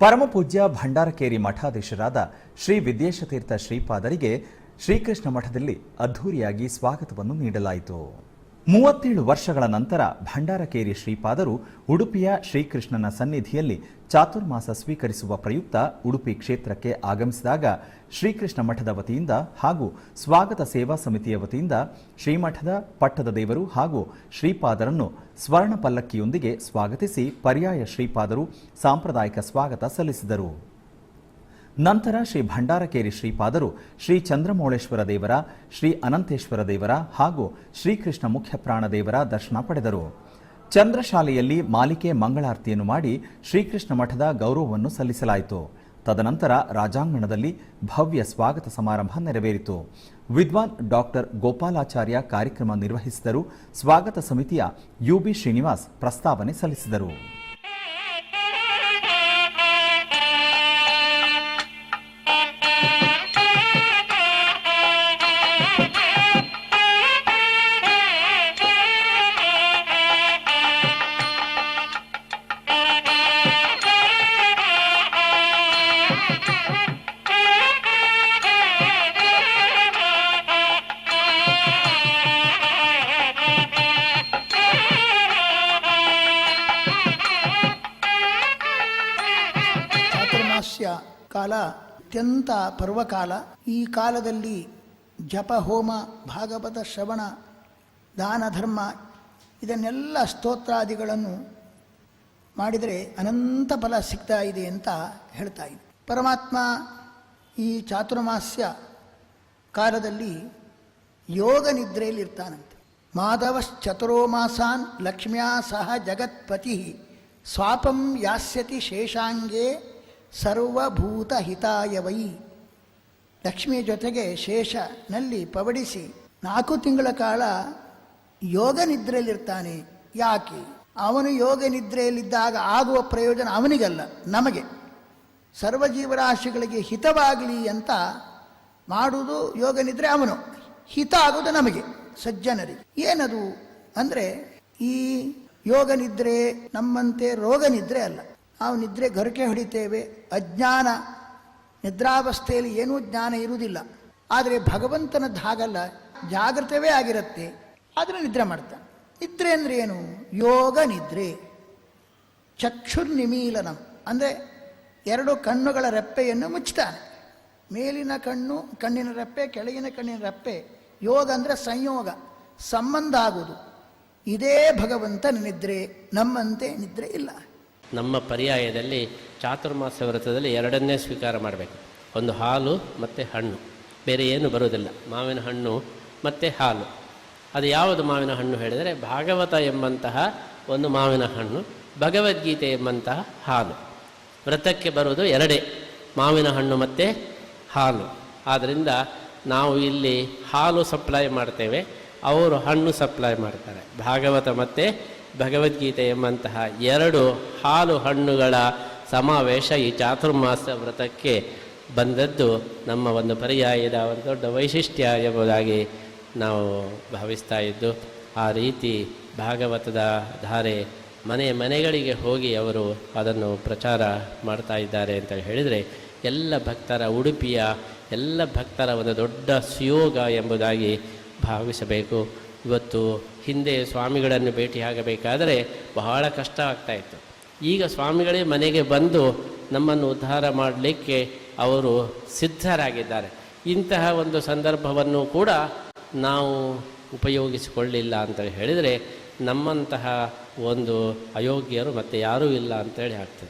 ಪರಮಪೂಜ್ಯ ಭಂಡಾರಕೇರಿ ಮಠಾಧೀಶರಾದ ಶ್ರೀ ವಿದ್ಯೇಶತೀರ್ಥ ಶ್ರೀಪಾದರಿಗೆ ಶ್ರೀಕೃಷ್ಣ ಮಠದಲ್ಲಿ ಅದ್ಧೂರಿಯಾಗಿ ಸ್ವಾಗತವನ್ನು ನೀಡಲಾಯಿತು. ಮೂವತ್ತೇಳು ವರ್ಷಗಳ ನಂತರ ಭಂಡಾರಕೇರಿ ಶ್ರೀಪಾದರು ಉಡುಪಿಯ ಶ್ರೀಕೃಷ್ಣನ ಸನ್ನಿಧಿಯಲ್ಲಿ ಚಾತುರ್ಮಾಸ ಸ್ವೀಕರಿಸುವ ಪ್ರಯುಕ್ತ ಉಡುಪಿ ಕ್ಷೇತ್ರಕ್ಕೆ ಆಗಮಿಸಿದಾಗ ಶ್ರೀಕೃಷ್ಣ ಮಠದ ವತಿಯಿಂದ ಹಾಗೂ ಸ್ವಾಗತ ಸೇವಾ ಸಮಿತಿಯ ವತಿಯಿಂದ ಶ್ರೀಮಠದ ಪಟ್ಟದ ದೇವರು ಹಾಗೂ ಶ್ರೀಪಾದರನ್ನು ಸ್ವರ್ಣ ಪಲ್ಲಕ್ಕಿಯೊಂದಿಗೆ ಸ್ವಾಗತಿಸಿ ಪರ್ಯಾಯ ಶ್ರೀಪಾದರು ಸಾಂಪ್ರದಾಯಿಕ ಸ್ವಾಗತ ಸಲ್ಲಿಸಿದರು. ನಂತರ ಶ್ರೀ ಭಂಡಾರಕೇರಿ ಶ್ರೀಪಾದರು ಶ್ರೀ ಚಂದ್ರಮೌಳೇಶ್ವರ ದೇವರ, ಶ್ರೀ ಅನಂತೇಶ್ವರ ದೇವರ ಹಾಗೂ ಶ್ರೀಕೃಷ್ಣ ಮುಖ್ಯ ಪ್ರಾಣದೇವರ ದರ್ಶನ ಪಡೆದರು. ಚಂದ್ರಶಾಲೆಯಲ್ಲಿ ಮಾಲಿಕೆ ಮಂಗಳಾರತಿಯನ್ನು ಮಾಡಿ ಶ್ರೀಕೃಷ್ಣ ಮಠದ ಗೌರವವನ್ನು ಸಲ್ಲಿಸಲಾಯಿತು. ತದನಂತರ ರಾಜಾಂಗಣದಲ್ಲಿ ಭವ್ಯ ಸ್ವಾಗತ ಸಮಾರಂಭ ನೆರವೇರಿತು. ವಿದ್ವಾನ್ ಡಾಕ್ಟರ್ ಗೋಪಾಲಾಚಾರ್ಯ ಕಾರ್ಯಕ್ರಮ ನಿರ್ವಹಿಸಿದರು. ಸ್ವಾಗತ ಸಮಿತಿಯ ಯುಬಿ ಶ್ರೀನಿವಾಸ್ ಪ್ರಸ್ತಾವನೆ ಸಲ್ಲಿಸಿದರು. ಕಾಲ, ಅತ್ಯಂತ ಪರ್ವಕಾಲ. ಈ ಕಾಲದಲ್ಲಿ ಜಪ, ಹೋಮ, ಭಾಗವತ, ಶ್ರವಣ, ದಾನ, ಧರ್ಮ ಇದನ್ನೆಲ್ಲ ಸ್ತೋತ್ರಾದಿಗಳನ್ನು ಮಾಡಿದರೆ ಅನಂತ ಫಲ ಸಿಗ್ತಾ ಇದೆ ಅಂತ ಹೇಳ್ತಾ ಇದೆ. ಪರಮಾತ್ಮ ಈ ಚಾತುರ್ಮಾಸ್ಯ ಕಾಲದಲ್ಲಿ ಯೋಗ ನಿದ್ರೆಯಲ್ಲಿ ಇರ್ತಾನಂತೆ. ಮಾಧವಶ್ಚತುರೋ ಮಾಸಾನ್ ಲಕ್ಷ್ಮ್ಯಾ ಸಹ ಜಗತ್ಪತಿ. ಸ್ವಾಪಂ ಯಾಸ್ಯತಿ ಶೇಷಾಂಗೇ ಸರ್ವಭೂತ ಹಿತಾಯ ವೈ ಲಕ್ಷ್ಮಿಯ ಜೊತೆಗೆ ಶೇಷನಲ್ಲಿ ಪವಡಿಸಿ ನಾಲ್ಕು ತಿಂಗಳ ಕಾಲ ಯೋಗ ನಿದ್ರೆಯಲ್ಲಿರ್ತಾನೆ. ಯಾಕೆ? ಅವನು ಯೋಗ ನಿದ್ರೆಯಲ್ಲಿದ್ದಾಗ ಆಗುವ ಪ್ರಯೋಜನ ಅವನಿಗಲ್ಲ, ನಮಗೆ. ಸರ್ವ ಜೀವರಾಶಿಗಳಿಗೆ ಹಿತವಾಗಲಿ ಅಂತ ಮಾಡುವುದು ಯೋಗ ನಿದ್ರೆ ಅವನು. ಹಿತ ಆಗುವುದು ನಮಗೆ, ಸಜ್ಜನರಿಗೆ. ಏನದು? ಅಂದರೆ ಈ ಯೋಗ ನಿದ್ರೆ ನಮ್ಮಂತೆ ರೋಗ ನಿದ್ರೆ ಅಲ್ಲ. ನಾವು ನಿದ್ರೆ ಗರಿಕೆ ಹೊಡಿತೇವೆ, ಅಜ್ಞಾನ ನಿದ್ರಾವಸ್ಥೆಯಲ್ಲಿ ಏನೂ ಜ್ಞಾನ ಇರುವುದಿಲ್ಲ. ಆದರೆ ಭಗವಂತನದ್ದು ಹಾಗಲ್ಲ ಜಾಗೃತವೇ ಆಗಿರುತ್ತೆ ಆದರೆ ನಿದ್ರೆ ಮಾಡ್ತಾನೆ. ನಿದ್ರೆ ಅಂದರೆ ಏನು? ಯೋಗ ನಿದ್ರೆ. ಚಕ್ಷುರ್ನಿಮೀಲನಂ. ಅಂದರೆ ಎರಡು ಕಣ್ಣುಗಳ ರೆಪ್ಪೆಯನ್ನು ಮುಚ್ಚುತ್ತಾನೆ ಮೇಲಿನ ಕಣ್ಣು, ಕಣ್ಣಿನ ರೆಪ್ಪೆ, ಕೆಳಗಿನ ಕಣ್ಣಿನ ರೆಪ್ಪೆ. ಯೋಗ ಅಂದರೆ ಸಂಯೋಗ, ಸಂಬಂಧ ಆಗುವುದು. ಇದೇ ಭಗವಂತನ ನಿದ್ರೆ, ನಮ್ಮಂತೆ ನಿದ್ರೆ ಇಲ್ಲ. ನಮ್ಮ ಪರ್ಯಾಯದಲ್ಲಿ ಚಾತುರ್ಮಾಸ ವ್ರತದಲ್ಲಿ ಎರಡನ್ನೇ ಸ್ವೀಕಾರ ಮಾಡಬೇಕು. ಒಂದು ಹಾಲು ಮತ್ತು ಹಣ್ಣು. ಬೇರೆ ಏನು ಬರುವುದಿಲ್ಲ. ಮಾವಿನ ಹಣ್ಣು ಮತ್ತು ಹಾಲು. ಅದು ಯಾವುದು ಮಾವಿನ ಹಣ್ಣು ಹೇಳಿದರೆ ಭಾಗವತ ಎಂಬಂತಹ ಒಂದು ಮಾವಿನ ಹಣ್ಣು, ಭಗವದ್ಗೀತೆ ಎಂಬಂತಹ ಹಾಲು. ವ್ರತಕ್ಕೆ ಬರುವುದು ಎರಡೇ, ಮಾವಿನ ಹಣ್ಣು ಮತ್ತು ಹಾಲು. ಆದ್ದರಿಂದ ನಾವು ಇಲ್ಲಿ ಹಾಲು ಸಪ್ಲೈ ಮಾಡ್ತೇವೆ, ಅವರು ಹಣ್ಣು ಸಪ್ಲೈ ಮಾಡ್ತಾರೆ. ಭಾಗವತ ಮತ್ತು ಭಗವದ್ಗೀತೆ ಎಂಬಂತಹ ಎರಡು ಹಾಲು ಹಣ್ಣುಗಳ ಸಮಾವೇಶ ಈ ಚಾತುರ್ಮಾಸ ವ್ರತಕ್ಕೆ ಬಂದದ್ದು ನಮ್ಮ ಒಂದು ಪರ್ಯಾಯದ ಒಂದು ದೊಡ್ಡ ವೈಶಿಷ್ಟ್ಯ ಎಂಬುದಾಗಿ ನಾವು ಭಾವಿಸ್ತಾ ಇದ್ದು, ಆ ರೀತಿ ಭಾಗವತದ ಧಾರೆ ಮನೆ ಮನೆಗಳಿಗೆ ಹೋಗಿ ಅವರು ಅದನ್ನು ಪ್ರಚಾರ ಮಾಡ್ತಾ ಇದ್ದಾರೆ ಅಂತ ಹೇಳಿದರೆ, ಎಲ್ಲ ಭಕ್ತರ ಉಡುಪಿಯ ಎಲ್ಲ ಭಕ್ತರ ಒಂದು ದೊಡ್ಡ ಸುಯೋಗ ಎಂಬುದಾಗಿ ಭಾವಿಸಬೇಕು. ಇವತ್ತು ಹಿಂದೆ ಸ್ವಾಮಿಗಳನ್ನು ಭೇಟಿಯಾಗಬೇಕಾದರೆ ಬಹಳ ಕಷ್ಟ ಆಗ್ತಾ ಇತ್ತು. ಈಗ ಸ್ವಾಮಿಗಳೇ ಮನೆಗೆ ಬಂದು ನಮ್ಮನ್ನು ಉದ್ಧಾರ ಮಾಡಲಿಕ್ಕೆ ಅವರು ಸಿದ್ಧರಾಗಿದ್ದಾರೆ. ಇಂತಹ ಒಂದು ಸಂದರ್ಭವನ್ನು ಕೂಡ ನಾವು ಉಪಯೋಗಿಸಿಕೊಳ್ಳಿಲ್ಲ ಅಂತ ಹೇಳಿದರೆ ನಮ್ಮಂತಹ ಒಂದು ಅಯೋಗ್ಯರು ಮತ್ತು ಯಾರೂ ಇಲ್ಲ ಅಂತೇಳಿ ಆಗ್ತದೆ.